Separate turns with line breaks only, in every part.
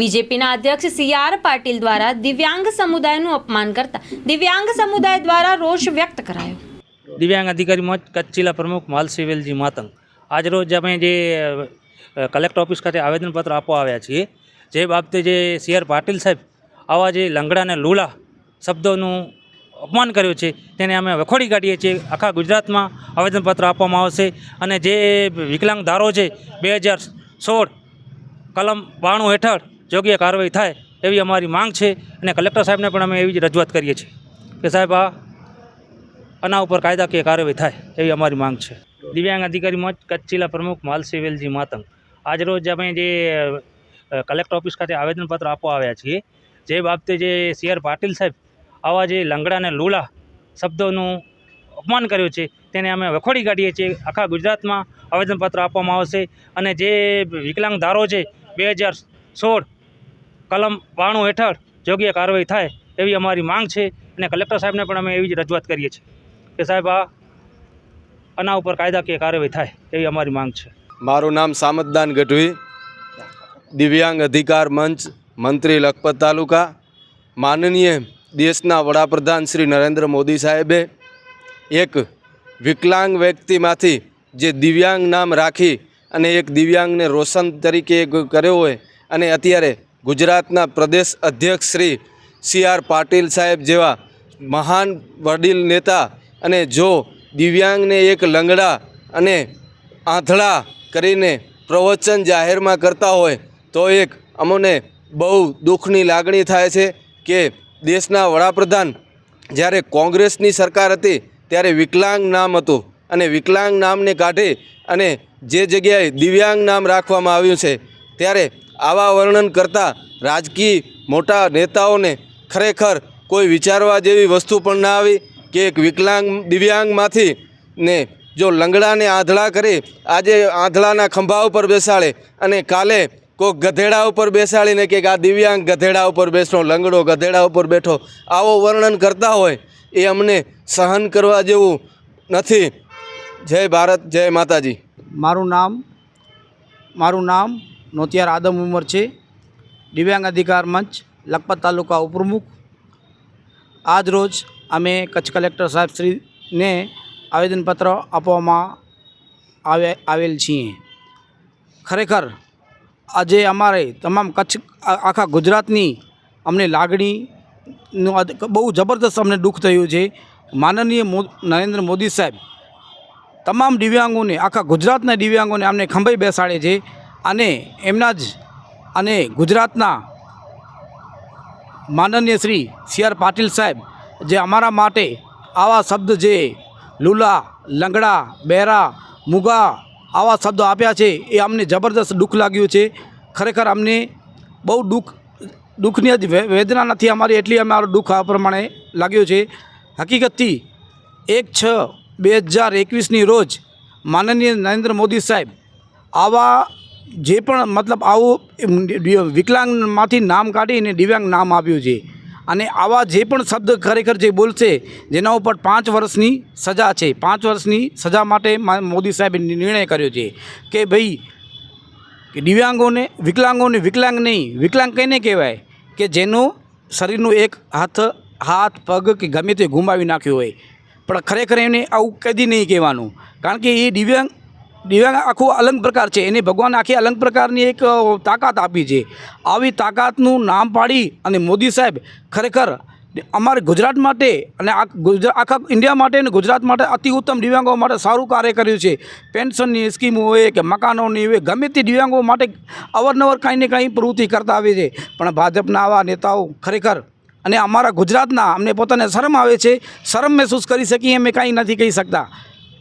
બીજેપીના અધ્યક્ષ C R Patil દ્વારા દિવ્યાંગ સમુદાયનું અપમાન કરતા દિવ્યાંગ સમુદાય દ્વારા રોષ વ્યક્ત કરાયો.
દિવ્યાંગ અધિકારી મોજ કચ્છ જિલ્લા પ્રમુખ માલસી વેલજી માતંગ આજરોજ અમે જે કલેક્ટર ઓફિસ ખાતે આવેદનપત્ર આપવા આવ્યા છીએ. જે બાબતે જે સી આર પાટીલ સાહેબ આવા જે લંગડા અને લૂલા શબ્દોનું અપમાન કર્યું છે, તેને અમે વખોડી કાઢીએ છીએ. આખા ગુજરાતમાં આવેદનપત્ર આપવામાં આવશે અને જે વિકલાંગ ધારો છે, બે હજાર સોળ કલમ બાણું હેઠળ યોગ્ય કાર્યવાહી થાય એવી અમારી માંગ છે અને કલેક્ટર સાહેબને પણ અમે એવી જ રજૂઆત કરીએ છીએ કે સાહેબ, આ આના ઉપર કાયદાકીય કાર્યવાહી થાય એવી અમારી માંગ છે. દિવ્યાંગ અધિકારી મોજ કચ્છ જિલ્લા પ્રમુખ માલસી વેલજી માતંગ. આજરોજ અમે જે કલેક્ટર ઓફિસ ખાતે આવેદનપત્ર આપવા આવ્યા છીએ, જે બાબતે જે સી આર પાટીલ સાહેબ આવા જે લંગડા અને લૂલા શબ્દોનું અપમાન કર્યું છે, તેને અમે વખોડી કાઢીએ છીએ. આખા ગુજરાતમાં આવેદનપત્ર આપવામાં આવશે અને જે વિકલાંગ ધારો છે, બે હજાર સોળ કલમ બાણું હેઠળ યોગ્ય કાર્યવાહી થાય એવી અમારી માંગ છે અને કલેક્ટર સાહેબને પણ અમે એવી જ રજૂઆત કરીએ છીએ કે સાહેબ, આ આના ઉપર કાયદાકીય કાર્યવાહી થાય એવી અમારી માંગ છે.
મારું નામ સામતદાન ગઢવી, દિવ્યાંગ અધિકાર મંચ, મંત્રી લખપત તાલુકા, માનનીય દેશના વડાપ્રધાન શ્રી નરેન્દ્ર મોદી સાહેબે એક વિકલાંગ વ્યક્તિમાંથી જે દિવ્યાંગ નામ રાખી અને એક દિવ્યાંગને રોશન તરીકે કર્યો હોય અને અત્યારે ગુજરાતના પ્રદેશ અધ્યક્ષ શ્રી સી આર પાટીલ સાહેબ જેવા મહાન વડીલ નેતા અને જો દિવ્યાંગને એક લંગડા અને આંધળા કરીને પ્રવચન જાહેરમાં કરતા હોય, તો એક અમને બહુ દુઃખની લાગણી થાય છે કે દેશના વડાપ્રધાન જ્યારે કોંગ્રેસની સરકાર હતી, ત્યારે વિકલાંગ નામ હતું અને વિકલાંગ નામને કાઢી અને જે જગ્યાએ દિવ્યાંગ નામ રાખવામાં આવ્યું છે, ત્યારે આવા વર્ણન કરતા રાજકીય મોટા નેતાઓને ખરેખર કોઈ વિચારવા જેવી વસ્તુ પણ ના આવી કે એક વિકલાંગ દિવ્યાંગમાંથી ને જો લંગડાને આંધળા કરી, આજે આંધળાના ખંભા ઉપર બેસાડે અને કાલે કોઈક ગધેડા ઉપર બેસાડીને કે આ દિવ્યાંગ ગધેડા ઉપર બેસો લંગડો ગધેડા ઉપર બેઠો, આવો વર્ણન કરતા હોય એ અમને સહન કરવા જેવું નથી. જય ભારત, જય માતાજી.
મારું નામ મારું નામ નોતિયાર આદમ ઉમર છે. દિવ્યાંગ અધિકાર મંચ, લખપત તાલુકા ઉપપ્રમુખ. આજ રોજ અમે કચ્છ કલેક્ટર સાહેબ શ્રીને આવેદનપત્ર આપવામાં આવે, આવેલ છીએ. ખરેખર આજે અમારે તમામ કચ્છ, આખા ગુજરાતની અમને લાગણીનું બહુ જબરદસ્ત અમને દુઃખ થયું છે. માનનીય નરેન્દ્ર મોદી સાહેબ, તમામ દિવ્યાંગોને, આખા ગુજરાતના દિવ્યાંગોને અમને ખંભાઈ બેસાડે છે. અને એમના જ અને ગુજરાતના માનનીય શ્રી સી આર પાટીલ સાહેબ જે અમારા માટે આવા શબ્દ જે લુલા, લંગડા, બેરા, મુગા આવા શબ્દો આપ્યા છે, એ અમને જબરદસ્ત દુઃખ લાગ્યું છે. ખરેખર અમને બહુ દુઃખ, દુઃખની જ વેદના નથી અમારી એટલી અમારું દુઃખ આ પ્રમાણે લાગ્યું છે. હકીકતથી એક છ બે હજાર એકવીસની રોજ માનનીય નરેન્દ્ર મોદી સાહેબ આવા જે પણ મતલબ આવું વિકલાંગમાંથી નામ કાઢીને દિવ્યાંગ નામ આપ્યું છે. અને આવા જે પણ શબ્દ ખરેખર જે બોલશે, જેના ઉપર પાંચ વર્ષની સજા છે. પાંચ વર્ષની સજા માટે મોદી સાહેબે નિર્ણય કર્યો છે કે ભાઈ, કે દિવ્યાંગોને, વિકલાંગોને વિકલાંગ નહીં, વિકલાંગ કઈને કહેવાય? કે જેનું શરીરનું એક હાથ હાથ, પગ કે ગમે તે ગુમાવી નાખ્યું હોય. પણ ખરેખર એને આવું કદી નહીં કહેવાનું. કારણ કે એ દિવ્યાંગ દિવ્યાંગ આખું અલગ પ્રકાર છે. એને ભગવાન આખી અલગ પ્રકારની એક તાકાત આપી છે. આવી તાકાતનું નામ પાડી અને મોદી સાહેબ ખરેખર અમારે ગુજરાત માટે અને આ ગુજરાત આખા ઇન્ડિયા માટે અને ગુજરાત માટે અતિ ઉત્તમ દિવ્યાંગો માટે સારું કાર્ય કર્યું છે. પેન્શનની સ્કીમ હોય કે મકાનોની હોય, ગમે તે દિવ્યાંગો માટે અવારનવાર કાંઈ ને કાંઈ પ્રવૃત્તિ કરતા આવે છે. પણ ભાજપના આવા નેતાઓ ખરેખર અને અમારા ગુજરાતના અમને પોતાને શરમ આવે છે. શરમ મહેસૂસ કરી શકીએ, અમે કાંઈ નથી કહી શકતા.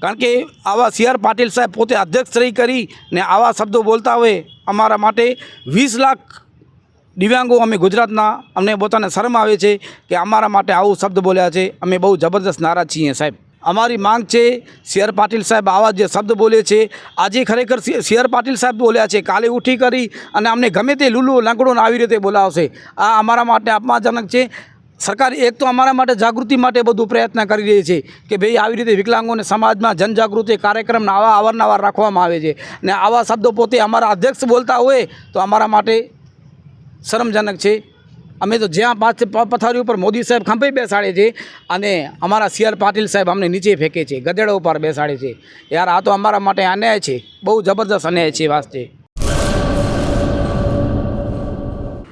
કારણ કે આવા સી આર પાટીલ સાહેબ પોતે અધ્યક્ષ રહી કરી ને આવા શબ્દો બોલતા હોય અમારા માટે વીસ લાખ દિવ્યાંગો અમે ગુજરાતના, અમને પોતાને શરમ આવે છે કે અમારા માટે આવું શબ્દ બોલ્યા છે. અમે બહુ જબરદસ્ત નારાજ છીએ સાહેબ. અમારી માંગ છે સીઆર પાટીલ સાહેબ આવા જે શબ્દ બોલે છે, આજે ખરેખર સી સી પાટીલ સાહેબ બોલ્યા છે, કાલે ઉઠી કરી અને અમને ગમે તે લૂલું લાંકડો આવી રીતે બોલાવશે. આ અમારા માટે અપમાનજનક છે. સરકાર એક તો અમારા માટે જાગૃતિ માટે બધું પ્રયત્ન કરી રહી છે કે ભાઈ આવી રીતે વિકલાંગોને સમાજમાં જનજાગૃતિ કાર્યક્રમ આવા અવારનવાર રાખવામાં આવે છે. ને આવા શબ્દો પોતે અમારા અધ્યક્ષ બોલતા હોય તો અમારા માટે શરમજનક છે. અમે તો જ્યાં પાછ પથારી ઉપર મોદી સાહેબ ખંભે બેસાડે છે અને અમારા સી આર પાટીલ સાહેબ અમને નીચે ફેંકે છે, ગધેડા ઉપર બેસાડે છે. યાર આ તો અમારા માટે અન્યાય છે. બહુ જબરદસ્ત અન્યાય છે વાત